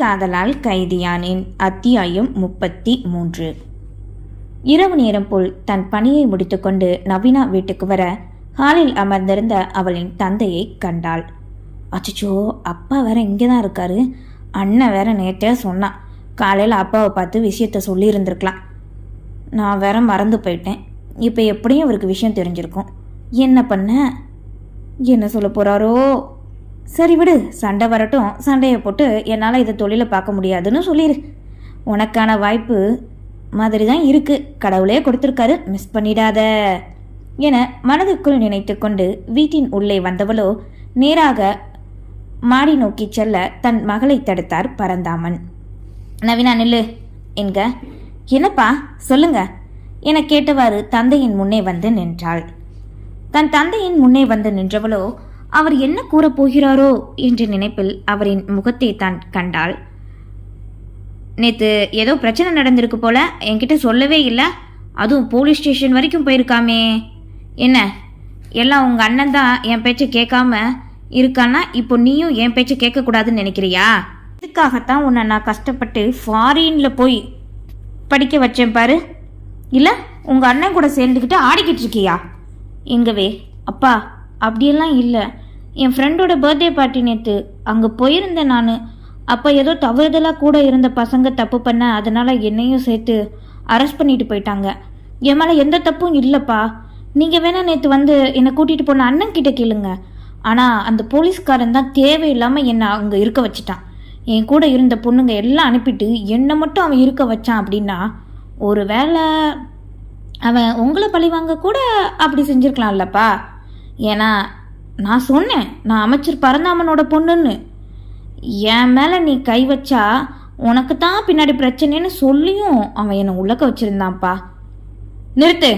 காதலால் கைதியானேன். அத்தியாயம் முப்பத்தி மூன்று. இரவு நேரம் போல் தன் பணியை முடித்துக்கொண்டு நவீனா வீட்டுக்கு வர ஹாலில் அமர்ந்திருந்த அவளின் தந்தையை கண்டாள். அச்சச்சோ அப்பா வேற இங்கே தான் இருக்காரு. அண்ணன் வேற நேற்றே சொன்னான் காலையில் அப்பாவை பார்த்து விஷயத்த சொல்லியிருந்திருக்கலாம். நான் வேற மறந்து போயிட்டேன். இப்போ எப்படியும் அவருக்கு விஷயம் தெரிஞ்சிருக்கும். என்ன பண்ண? என்ன சொல்ல போறாரோ? சரி விடு சண்டை வரட்டும் சண்டையை போட்டு என்னால் இதை தொழிலை பார்க்க முடியாதுன்னு சொல்லிடு உனக்கான வாய்ப்பு மாதிரி தான் இருக்குது கடவுளே கொடுத்துருக்காரு மிஸ் பண்ணிடாத. என மனதுக்குள் நினைத்து கொண்டு வீட்டின் உள்ளே வந்தவளோ நேராக மாடி நோக்கி செல்ல தன் மகளை தடுத்தார் பரந்தாமன். நவீனா நில்லு என்க. என்னப்பா சொல்லுங்க என கேட்டவாறு தந்தையின் முன்னே வந்து நின்றாள். தன் தந்தையின் முன்னே வந்து நின்றவளோ அவர் என்ன கூறப் போகிறாரோ என்ற நினைப்பில் அவரின் முகத்தை தான் கண்டாள். நேத்து ஏதோ பிரச்சனை நடந்திருக்கு போல என்கிட்ட சொல்லவே இல்லை. அதுவும் போலீஸ் ஸ்டேஷன் வரைக்கும் போயிருக்காமே. என்ன? எல்லாம் உங்கள் அண்ணன் தான் என் பேச்சை கேட்காம இருக்கான்னா இப்போ நீயும் என் பேச்சை கேட்கக்கூடாதுன்னு நினைக்கிறியா? இதுக்காகத்தான் உன்னை நான் கஷ்டப்பட்டு ஃபாரின்ல போய் படிக்க வச்சேன் பாரு. இல்லை உங்கள் அண்ணன் கூட சேர்ந்துக்கிட்டு ஆடிக்கிட்டு இருக்கியா? எங்கவே அப்பா அப்படியெல்லாம் இல்லை. என் ஃப்ரெண்டோட பர்த்டே பார்ட்டி நேற்று அங்கே போயிருந்தேன் நான். அப்போ ஏதோ தவறுதலாக கூட இருந்த பசங்க தப்பு பண்ண அதனால் என்னையும் சேர்த்து அரெஸ்ட் பண்ணிட்டு போயிட்டாங்க. என் மேலே எந்த தப்பும் இல்லைப்பா. நீங்கள் வேணால் நேற்று வந்து என்னை கூட்டிகிட்டு போன அண்ணன் கிட்ட கேளுங்க. ஆனால் அந்த போலீஸ்காரன் தான் தேவையில்லாமல் என்னை அங்கே இருக்க வச்சிட்டான். என் கூட இருந்த பொண்ணுங்க எல்லாம் அனுப்பிட்டு என்னை மட்டும் அவன் இருக்க வச்சான் அப்படின்னா ஒரு வேளை அவன் உங்களை பழிவாங்க கூட அப்படி செஞ்சுருக்கலாம்லப்பா. ஏன்னா நான் சொன்னேன் நான் அமைச்சர் பரந்தாமனோட பொண்ணுன்னு. என் மேலே நீ கை வச்சா உனக்கு தான் பின்னாடி பிரச்சனைன்னு சொல்லியும் அவன் என்னை உலக வச்சிருந்தான்ப்பா. நிறுத்து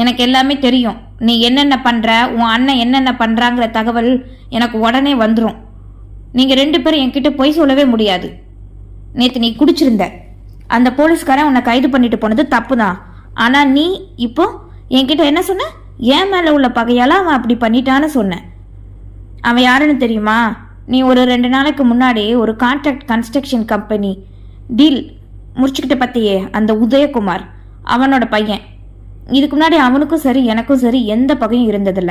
எனக்கு எல்லாமே தெரியும். நீ என்னென்ன பண்ணுற உன் அண்ணன் என்னென்ன பண்ணுறாங்கிற தகவல் எனக்கு உடனே வந்துடும் நீங்கள் ரெண்டு பேரும் என்கிட்ட பொய் சொல்லவே முடியாது. நேற்று நீ குடிச்சிருந்த. அந்த போலீஸ்காரன் உன்னை கைது பண்ணிட்டு போனது தப்பு தான் ஆனால் நீ இப்போ என்கிட்ட என்ன சொன்ன? என் மேலே உள்ள பகையால் அவன் அப்படி பண்ணிட்டான்னு சொன்னேன். அவன் யாருன்னு தெரியுமா? நீ ஒரு ரெண்டு நாளைக்கு முன்னாடி ஒரு கான்ட்ராக்ட் கன்ஸ்ட்ரக்ஷன் கம்பெனி டீல் முடிச்சுக்கிட்ட பத்தியே அந்த உதயகுமார் அவனோட பையன். இதுக்கு முன்னாடி அவனுக்கும் சரி எனக்கும் சரி எந்த பகையும் இருந்ததில்ல.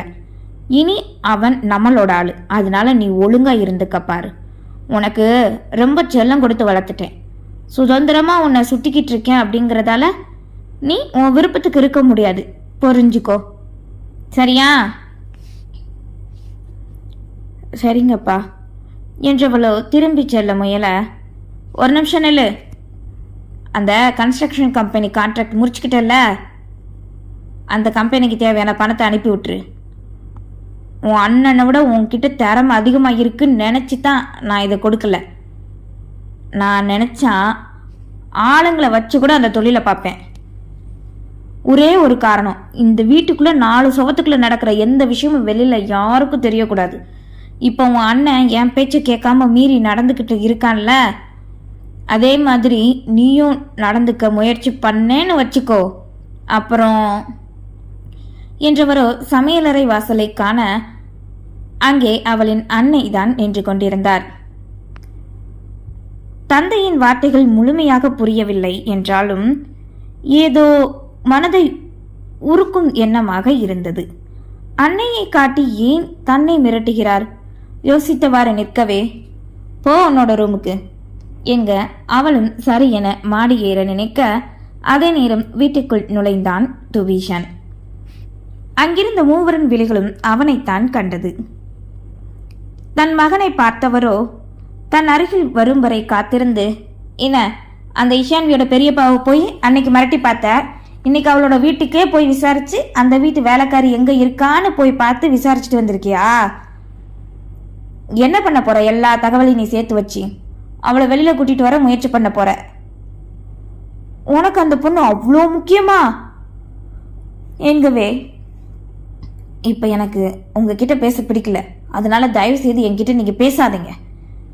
இனி அவன் நம்மளோட ஆள். அதனால நீ ஒழுங்காக இருந்துக்க பாரு. உனக்கு ரொம்ப செல்லம் கொடுத்து வளர்த்துட்டேன். சுதந்திரமாக உன்னை சுட்டிக்கிட்டு இருக்கேன் அப்படிங்கிறதால நீ உன் விருப்பத்துக்கு இருக்க முடியாது. புரிஞ்சுக்கோ. சரியா? சரிங்கப்பா. என்றவளோ திரும்பி செல்ல முயல. ஒரு நிமிஷம் நில்லு. அந்த கன்ஸ்ட்ரக்ஷன் கம்பெனி கான்ட்ராக்ட் முடிச்சுக்கிட்டல அந்த கம்பெனிக்கு தேவையான பணத்தை அனுப்பி விட்டுரு. உன் அண்ணனை விட உன்கிட்ட திறமை அதிகமாக இருக்குன்னு நினச்சி தான் நான் இதை கொடுக்கல. நான் நினச்சா ஆளுங்களை வச்சு கூட அந்த தொழிலை பார்ப்பேன். ஒரே ஒரு காரணம். இந்த வீட்டுக்குள்ளே நாலு சுவத்துக்குள்ளே நடக்கிற எந்த விஷயமும் வெளியில் யாருக்கும் தெரியக்கூடாது. இப்போ உன் அண்ணன் என் பேச்சை கேட்காம மீறி நடந்துக்கிட்டு இருக்கான்ல? அதே மாதிரி நீயும் நடந்துக்க முயற்சி பண்ணேன்னு வச்சுக்கோ. அப்புறம் என்றவரோ சமையலறை வாசலை காண அங்கே அவளின் அன்னை தான் நின்று கொண்டிருந்தார். தந்தையின் வார்த்தைகள் முழுமையாக புரியவில்லை என்றாலும் ஏதோ மனதை உருக்கும் எண்ணமாக இருந்தது. அன்னையை காட்டி ஏன் தன்னை மிரட்டுகிறார்? யோசித்தவாறு நிற்கவே போ உன்னோட ரூமுக்கு. எங்க அவளும் சரி என மாடி ஏற நினைக்க அதே நேரம் வீட்டுக்குள் நுழைந்தான் துபீஷன். அங்கிருந்த மூவரின் விழிகளும் அவனைத்தான் கண்டது. தன் மகனை பார்த்தவரோ தன் அருகில் வரும் வரை காத்திருந்து என்ன அந்த இஷான்வியோட பெரியப்பாவை போய் அன்னைக்கு மிரட்டி பார்த்த இன்னைக்கு அவளோட வீட்டுக்கே போய் விசாரிச்சு அந்த வீட்டு வேலைக்காரி எங்க இருக்கான்னு போய் பார்த்து விசாரிச்சுட்டு வந்திருக்கியா? என்ன பண்ண போற? எல்லா தகவலையும் நீ சேர்த்து வச்சு. அவளை வெளியில கூட்டிட்டு வர முயற்சி பண்ண போற. உனக்கு அந்த பொண்ணு அவ்வளோ முக்கியமா? எங்கவே இப்போ எனக்கு உங்ககிட்ட பேச பிடிக்கல. அதனால தயவு செய்து என்கிட்ட நீங்க பேசாதீங்க.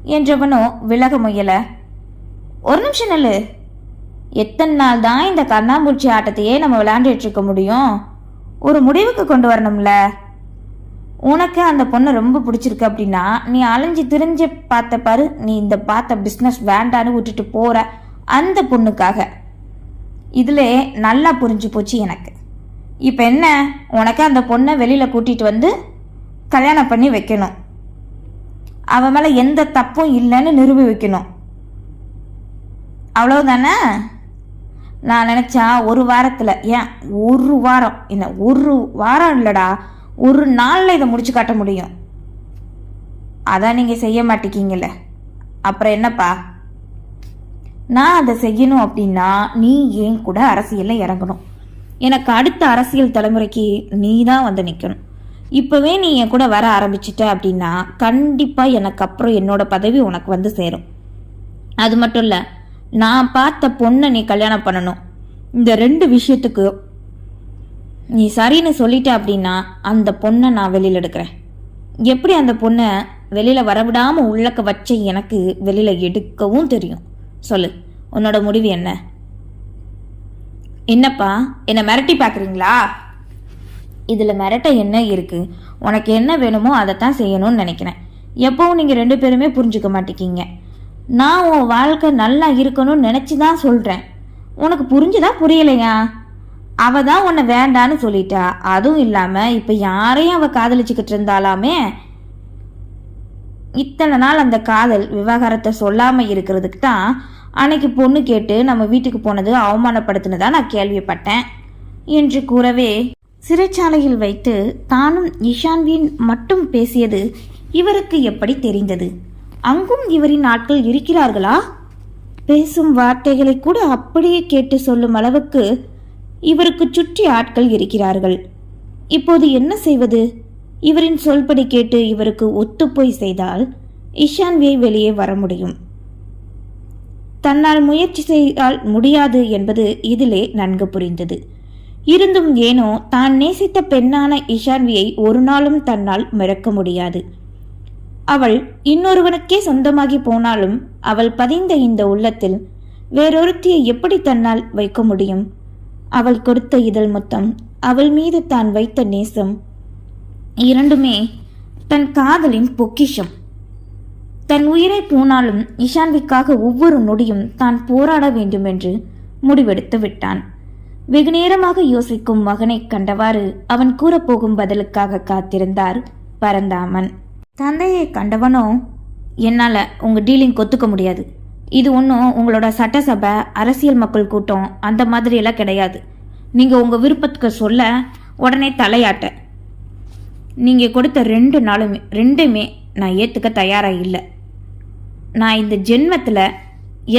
என்றவனும் விலக முயல. ஒரு நிமிஷம் நல்லு. எத்தனை நாள் தான் இந்த கண்ணாம்பூச்சி ஆட்டத்தையே நம்ம விளையாண்டுட்டு இருக்க முடியும்? ஒரு முடிவுக்கு கொண்டு வரணும்ல. உனக்கு அந்த பொண்ணை ரொம்ப பிடிச்சிருக்கு அப்படின்னா நீ அலைஞ்சு திரிஞ்சு பார்த்த பாரு நீ இந்த பார்த்த பிஸ்னஸ் வேண்டான்னு விட்டுட்டு போற அந்த பொண்ணுக்காக. இதில் நல்லா புரிஞ்சு போச்சு எனக்கு. இப்போ என்ன? உனக்கு அந்த பொண்ணை வெளியில் கூட்டிகிட்டு வந்து கல்யாணம் பண்ணி வைக்கணும். அவன் மேலே எந்த தப்பும் இல்லைன்னு நிரூபி வைக்கணும் அவ்வளவுதானே? நான் நினச்சா ஒரு வாரத்தில் ஏன்? ஒரு வாரம். என்ன ஒரு வாரம் இல்லைடா. ஒரு நாளில் இதை முடிச்சு காட்ட முடியும். அதான் நீங்கள் செய்ய மாட்டேங்கிங்கல்ல அப்புறம் என்னப்பா? நான் அதை செய்யணும் அப்படின்னா நீ ஏன் கூட அரசியலில் இறங்கணும். எனக்கு அடுத்த அரசியல் தலைமுறைக்கு நீ தான் வந்து நிற்கணும் இப்போவே நீ என் கூட வர ஆரம்பிச்சிட்ட அப்படின்னா கண்டிப்பாக எனக்கு அப்புறம் என்னோட பதவி உனக்கு வந்து சேரும். அது மட்டும் இல்லை நான் பார்த்த பொண்ணை நீ கல்யாணம் பண்ணணும். இந்த ரெண்டு விஷயத்துக்கு நீ சரின்னு சொல்லிட்ட அப்படின்னா அந்த பொண்ணை நான் வெளியில் எடுக்கிறேன். எப்படி அந்த பொண்ணை வெளியில் வரவிடாமல் உள்ளக்க வச்ச எனக்கு வெளியில் எடுக்கவும் தெரியும். சொல்லு உன்னோட முடிவு என்ன? என்னப்பா என்னை மிரட்டி பார்க்குறீங்களா? இதில் மிரட்ட என்ன இருக்குது உனக்கு என்ன வேணுமோ அதைத்தான் செய்யணும்னு நினைக்கிறேன். எப்பவும் நீங்கள் ரெண்டு பேருமே புரிஞ்சுக்க மாட்டேங்கிங்க நான் உன் வாழ்க்கை நல்லா இருக்கணும்னு நினச்சி தான் சொல்கிறேன் உனக்கு புரிஞ்சுதா புரியலையா? அவ தான் உன்னை வேண்டான்னு சொல்லிட்டா. அதுவும் இல்லாமல் இப்போ யாரையும் அவள் காதலிச்சுக்கிட்டு இருந்தாலாமே? இத்தனை நாள் அந்த காதல் விவகாரத்தை சொல்லாமல் இருக்கிறதுக்கு தான் அன்னைக்கு பொண்ணு கேட்டு நம்ம வீட்டுக்கு போனது அவமானப்படுத்தினதா நான் கேள்விப்பட்டேன். என்று கூறவே சிறைச்சாலையில் வைத்து தானும் இஷான்வின் மட்டும் பேசியது இவருக்கு எப்படி தெரிந்தது? அங்கும் இவரின் ஆட்கள் இருக்கிறார்களா? பேசும் வார்த்தைகளை கூட அப்படியே கேட்டு சொல்லும் அளவுக்கு இவருக்கு சுற்றி ஆட்கள் இருக்கிறார்கள். இப்போது என்ன செய்வது? இவரின் சொல்படி கேட்டு இவருக்கு ஒத்துப்போய் செய்தால் இஷான்வியை வெளியே வர முடியும். தன்னால் முயற்சி செய்தால் முடியாது என்பது இதிலே நன்கு புரிந்தது. இருந்தும் ஏனோ தான் நேசித்த பெண்ணான இஷான்வியை ஒரு நாளும் தன்னால் மறக்க முடியாது. அவள் இன்னொருவனுக்கே சொந்தமாகி போனாலும் அவள் பதிந்த இந்த உள்ளத்தில் வேறொருத்தியை எப்படி தன்னால் வைக்க முடியும்? அவள் கொடுத்த இதழ் மொத்தம் அவள் மீது தான் வைத்த நேசம். இரண்டுமே தன் காதலின் பொக்கிஷம். தன் உயிரை போனாலும் இஷான்விக்காக ஒவ்வொரு நொடியும் தான் போராட வேண்டும் என்று முடிவெடுத்து விட்டான். வெகு நேரமாக யோசிக்கும் மகனைக் கண்டவாறு அவன் கூறப்போகும் பதிலுக்காக காத்திருந்தார் பரந்தாமன். தந்தையை கண்டவனும் என்னால் உங்கள் டீலிங் கொத்துக்க முடியாது. இது ஒன்றும் உங்களோட சட்டசபை அரசியல் மக்கள் கூட்டம் அந்த மாதிரியெல்லாம் கிடையாது. நீங்கள் உங்கள் விருப்பத்துக்கு சொல்ல உடனே தலையாட்ட. நீங்கள் கொடுத்த ரெண்டு நாளுமே ரெண்டுமே நான் ஏற்றுக்க தயாராக இல்லை. நான் இந்த ஜென்மத்தில்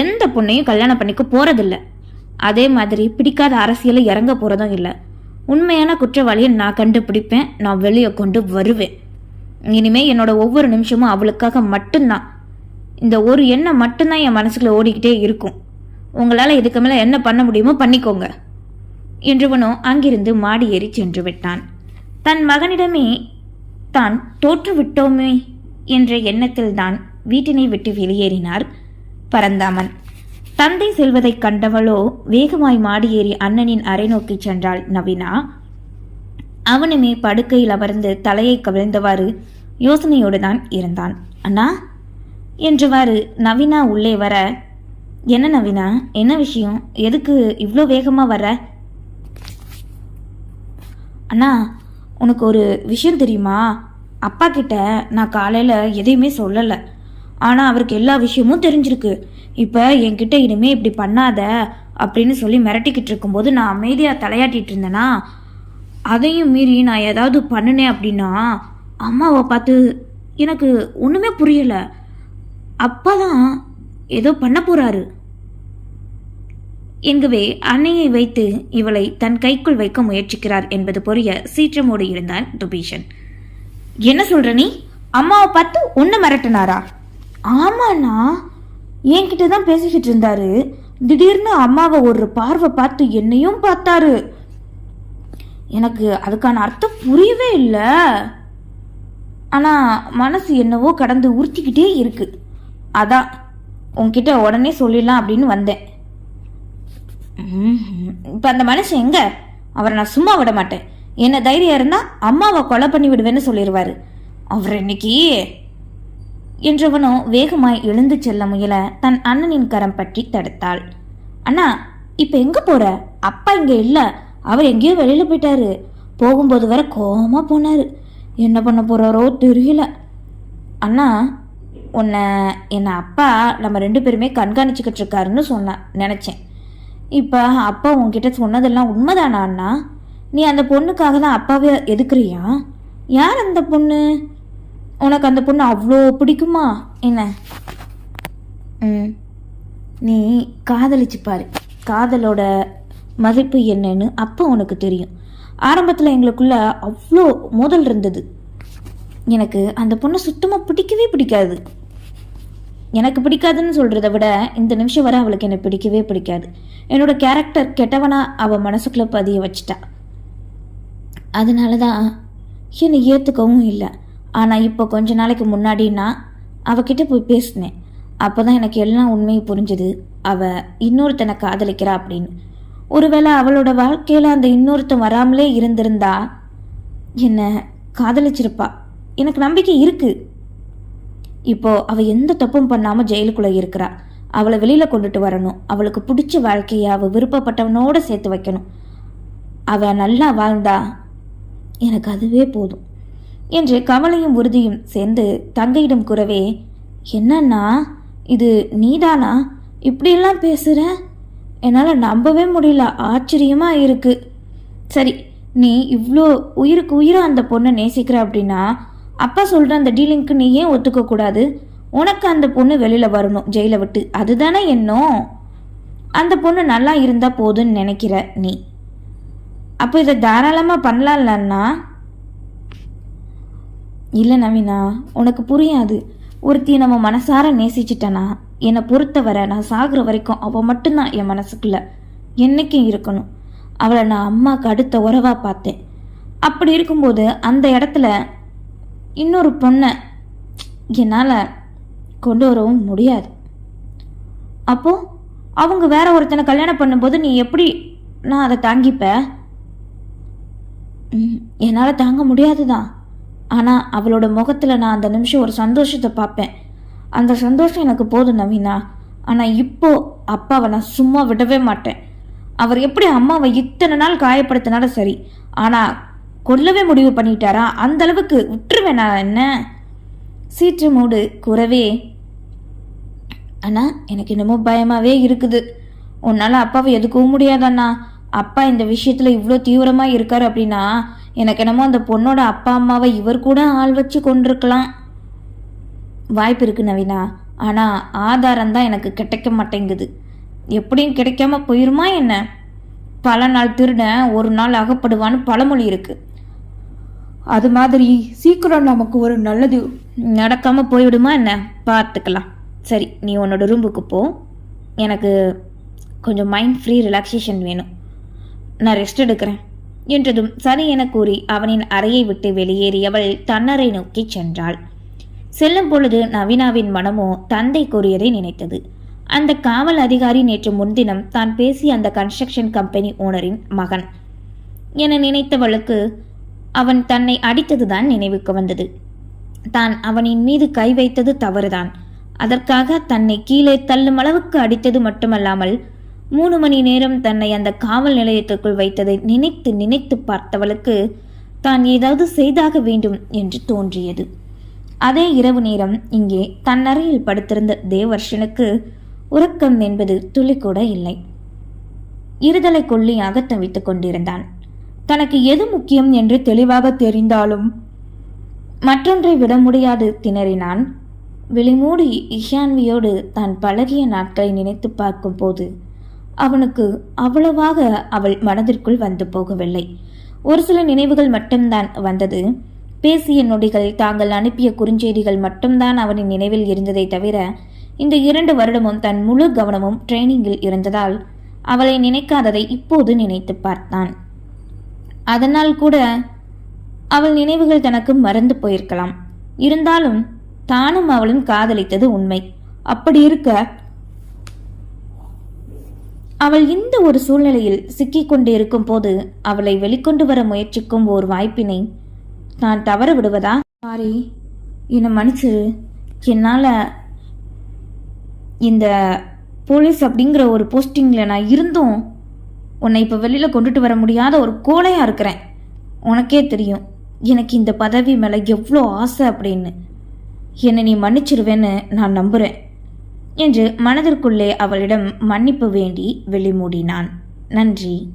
எந்த பொண்ணையும் கல்யாணம் பண்ணிக்க போகிறதில்ல அதே மாதிரி பிடிக்காத அரசியலை இறங்க போகிறதும் இல்லை. உண்மையான குற்றவாளியை நான் கண்டுபிடிப்பேன் நான் வெளியே கொண்டு வருவேன். இனிமே என்னோட ஒவ்வொரு நிமிஷமும் அவளுக்காக மட்டும்தான். இந்த ஒரு எண்ணம் மட்டும்தான் என் மனசுக்குள்ள ஓடிக்கிட்டே இருக்கும். உங்களால் இதுக்கு மேலே என்ன பண்ண முடியுமோ பண்ணிக்கோங்க. என்றவனோ அங்கிருந்து மாடி ஏறி சென்று விட்டான். தன் மகனிடமே தான் தோற்றுவிட்டோமே என்ற எண்ணத்தில்தான் வீட்டினை விட்டு வெளியேறினார் பரந்தாமன். தந்தை செல்வதைக் கண்டவளோ வேகமாய் மாடியேறி அண்ணனின் அறை நோக்கி சென்றாள் நவீனா. அவனுமே படுக்கையில் அமர்ந்து தலையை கவிழ்ந்தவாறு யோசனையோடு தான் இருந்தான். அண்ணா என்றவாறு நவீனா உள்ளே வர என்ன நவீனா என்ன விஷயம்? எதுக்கு இவ்வளோ வேகமாக வர? அண்ணா உனக்கு ஒரு விஷயம் தெரியுமா? அப்பா கிட்ட நான் காலையில் எதையுமே சொல்லலை. ஆனால் அவருக்கு எல்லா விஷயமும் தெரிஞ்சிருக்கு. இப்போ என்கிட்ட இனிமே இப்படி பண்ணாத அப்படின்னு சொல்லி மிரட்டிக்கிட்டு இருக்கும்போது நான் அமைதியாக தலையாட்டிகிட்டு இருந்தேனா? அதையும் மீறி நான் ஏதாவது பண்ணினேன் அப்படின்னா அம்மாவை பார்த்து எனக்கு ஒன்றுமே புரியலை. அப்பா தான் ஏதோ பண்ண போகிறாரு எங்கவே அன்னையை வைத்து இவளை தன் கைக்குள் வைக்க முயற்சிக்கிறார் என்பது புரிய சீற்றமோடு இருந்தான் துபீஷன். என்ன சொல்கிற நீ? அம்மாவை பார்த்து ஒன்று மிரட்டினாரா? ஆமாண்ணா. என்கிட்ட தான் பேசிக்கிட்டு இருந்தாரு. திடீர்னு அம்மாவை ஒரு பார்வை பார்த்து என்னையும் பார்த்தாரு. எனக்கு அதுக்கான அர்த்தம் புரியவே இல்லை. ஆனால் மனசு என்னவோ கடந்து உறுத்திக்கிட்டே இருக்கு. அதான் உன்கிட்ட உடனே சொல்லிடலாம் அப்படின்னு வந்தேன். இப்போ அந்த மனுஷன் எங்க? அவரை நான் சும்மா விட மாட்டேன். என்ன தைரியம் இருந்தா அம்மாவை கொலை பண்ணி விடுவேன்னு சொல்லிடுவாரு. அவர் இன்னைக்கு என்றவனோ வேகமாய் எழுந்து செல்ல முயல தன் அண்ணனின் கரம் பற்றி தடுத்தாள். அண்ணா இப்போ எங்க போற? அப்பா இங்க இல்ல. அவர் எங்கேயோ வெளியில போயிட்டாரு. போகும்போது வர கோபமாக போனாரு. என்ன பண்ண போகிறாரோ தெரியல. அண்ணா உன்னை என்னை அப்பா நம்ம ரெண்டு பேருமே கண்காணிச்சுக்கிட்டு இருக்காருன்னு சொன்னேன் நினச்சேன். இப்போ அப்பா உன்கிட்ட சொன்னதெல்லாம் உண்மைதானா அண்ணா? நீ அந்த பொண்ணுக்காக தான் அப்பாவே எதுக்குறியா? யார் அந்த பொண்ணு? உனக்கு அந்த பொண்ணு அவ்வளோ பிடிக்குமா? என்ன? ம். நீ காதலிச்சு பாரு. காதலோட மதிப்பு என்னன்னு அப்போ உனக்கு தெரியும். ஆரம்பத்தில் எங்களுக்குள்ள அவ்வளோ மோதல் இருந்தது. எனக்கு அந்த பொண்ணை சுத்தமாக பிடிக்கவே பிடிக்காது. எனக்கு பிடிக்காதுன்னு சொல்கிறத விட இந்த நிமிஷம் வரை அவளுக்கு என்னை பிடிக்கவே பிடிக்காது. என்னோட கேரக்டர் கெட்டவனா அவள் மனசுக்குள்ளே பதிய வச்சிட்டா. அதனால தான் என்னை ஏற்றுக்கவும் இல்லை. ஆனால் இப்போ கொஞ்ச நாளைக்கு முன்னாடின்னா அவகிட்ட போய் பேசினேன். அப்போ தான் எனக்கு எல்லாம் உண்மையும் புரிஞ்சுது. அவள் இன்னொருத்தனை காதலிக்கிறா அப்படின்னு. ஒருவேளை அவளோட வாழ்க்கையில் அந்த இன்னொருத்தன் வராமலே இருந்திருந்தா? என்னை காதலிச்சிருப்பா? எனக்கு நம்பிக்கை இருக்கு. இப்போ அவ எந்த தப்பும் பண்ணாம ஜெயிலுக்குள்ள இருக்கிறா. அவளை வெளியில கொண்டுட்டு வரணும். அவளுக்கு பிடிச்ச வாழ்க்கையை அவ விருப்பப்பட்டவனோட சேர்த்து வைக்கணும். அவ நல்லா வாழ்ந்தா எனக்கு அதுவே போதும். என்று கவலையும் உறுதியும் சேர்ந்து தங்கையிடம் கூறவே என்னன்னா இது நீதானா? இப்படியெல்லாம் பேசுகிறேன் என்னால் நம்பவே முடியல. ஆச்சரியமாக இருக்கு. சரி நீ இவ்வளோ உயிருக்கு உயிராக அந்த பொண்ணை நேசிக்கிற அப்படின்னா அப்பா சொல்கிற அந்த டீலிங்க்கு நீ ஏன் ஒத்துக்க கூடாது? உனக்கு அந்த பொண்ணு வெளியில் வரணும் ஜெயிலை விட்டு. அதுதானே எண்ணம்? அந்த பொண்ணு நல்லா இருந்தால் போதுன்னு நினைக்கிற நீ. அப்போ இதை தாராளமாக பண்ணலாம்லன்னா இல்லை நவீனா உனக்கு புரியாது. ஒருத்தியை நம்ம மனசார நேசிச்சிட்டேன்னா என்னை பொறுத்தவரை நான் சாகுற வரைக்கும் அவள் மட்டும்தான் என் மனசுக்குள்ள என்னைக்கும் இருக்கணும். அவளை நான் அம்மாவுக்கு அடுத்த உறவாக பார்த்தேன். அப்படி இருக்கும்போது அந்த இடத்துல இன்னொரு பொண்ணை என்னால் கொண்டு வரவும் முடியாது. அப்போது அவங்க வேற ஒருத்தனை கல்யாணம் பண்ணும்போது நீ எப்படி நான் அதை தாங்கிப்ப? ம், என்னால் தாங்க முடியாது தான் ஆனால் அவளோட முகத்தில் நான் அந்த நிமிஷம் ஒரு சந்தோஷத்தை பார்ப்பேன். அந்த சந்தோஷம் எனக்கு போதும் நவீனா. ஆனால் இப்போ அப்பாவை நான் சும்மா விடவே மாட்டேன். அவர் எப்படி அம்மாவை இத்தனை நாள் காயப்படுத்தினாலும் சரி ஆனால் கொல்லவே முடிவு பண்ணிட்டாரா? அந்த அளவுக்கு விட்டுருவேன் நான் என்ன? சீற்று மூடு குறவே. அண்ணா எனக்கு என்னமோ பயமாகவே இருக்குது. உன்னால் அப்பாவை எதுக்கவும் முடியாதண்ணா. அப்பா இந்த விஷயத்தில் இவ்வளோ தீவிரமாக இருக்கார் அப்படின்னா எனக்கு என்னமோ அந்த பொண்ணோட அப்பா அம்மாவை இவர் கூட ஆள் வச்சு கொண்டிருக்கலாம். வாய்ப்பு இருக்கு நவீனா. ஆனால் ஆதாரம் தான் எனக்கு கிடைக்க மாட்டேங்குது. எப்படியும் கிடைக்காம போயிருமா என்ன? பல நாள் திருடன் ஒரு நாள் அகப்படுவான்னு பழமொழி இருக்கு. அது மாதிரி சீக்கிரம் நமக்கு ஒரு நல்லது நடக்காம போய்விடுமா என்ன? பார்த்துக்கலாம். சரி நீ உன்னோட ரூமுக்கு போ. எனக்கு கொஞ்சம் மைண்ட் ஃப்ரீ ரிலாக்ஸேஷன் வேணும். நான் ரெஸ்ட் எடுக்கிறேன். என்றதும் சரி என கூறி அவனின் அறையை விட்டு வெளியேறியவள் தன்னரை நோக்கி சென்றாள். செல்லும் பொழுது நவீனாவின் மனமோ தந்தை கூறியதை நினைத்தது. அந்த காவல் அதிகாரி நேற்று முன்தினம் தான் பேசிய அந்த கன்ஸ்ட்ரக்ஷன் கம்பெனி ஓனரின் மகன். என நினைத்தவளுக்கு அவன் தன்னை அடித்ததுதான் நினைவுக்கு வந்தது. தான் அவனின் மீது கை வைத்தது தவறுதான். அதற்காக தன்னை கீழே தள்ளும் அளவுக்கு அடித்தது மட்டுமல்லாமல் மூணு மணி நேரம் தன்னை அந்த காவல் நிலையத்துக்குள் வைத்ததை நினைத்து நினைத்து பார்த்தவளுக்கு தான் ஏதாவது செய்தாக வேண்டும் என்று தோன்றியது. அதே இரவு நேரம் இங்கே தன் அறையில் படுத்திருந்த தேவர்ஷனுக்கு உறக்கம் என்பது துளி கூட இல்லை. இருதலை கொள்ளியாக தவித்துக் கொண்டிருந்தான். தனக்கு எது முக்கியம் என்று தெளிவாக தெரிந்தாலும் மற்றொன்றை விட முடியாது திணறினான். விழிமூடி இஷான்வியோடு தான் பழகிய நாட்களை நினைத்து பார்க்கும்போது அவனுக்கு அவ்வளவாக அவள் மனதிற்குள் வந்து போகவில்லை. ஒரு சில நினைவுகள் மட்டும்தான் வந்தது. பேசிய நொடிகள் தாங்கள் அனுப்பிய குறுஞ்செய்திகள் மட்டும்தான் அவனின் நினைவில் இருந்ததை தவிர இந்த இரண்டு வருடமும் தன் முழு கவனமும் ட்ரைனிங்கில் இருந்ததால் அவளை நினைக்காததை இப்போது நினைத்து பார்த்தான். அதனால் கூட அவள் நினைவுகள் தனக்கு மறந்து போயிருக்கலாம். இருந்தாலும் தானும் அவளும் காதலித்தது உண்மை. அப்படி இருக்க அவள் இந்த ஒரு சூழ்நிலையில் சிக்கிக்கொண்டு இருக்கும் போது அவளை வெளிக்கொண்டு வர முயற்சிக்கும் ஒரு வாய்ப்பினை நான் தவற விடுவதா? சாரி என்னை மன்னிச்சிரு. என்னால் இந்த போலீஸ் அப்படிங்கிற ஒரு போஸ்டிங்கில் நான் இருந்தும் உன்னை இப்போ வெளியில் கொண்டுட்டு வர முடியாத ஒரு கோலையாக இருக்கிறேன். உனக்கே தெரியும் எனக்கு இந்த பதவி மேலே எவ்வளோ ஆசை அப்படின்னு. என்னை நீ மன்னிச்சிருவேன்னு நான் நம்புகிறேன் என்று மனதிற்குள்ளே அவளிடம் மன்னிப்பு வேண்டி வெளிமூடினான். நன்றி.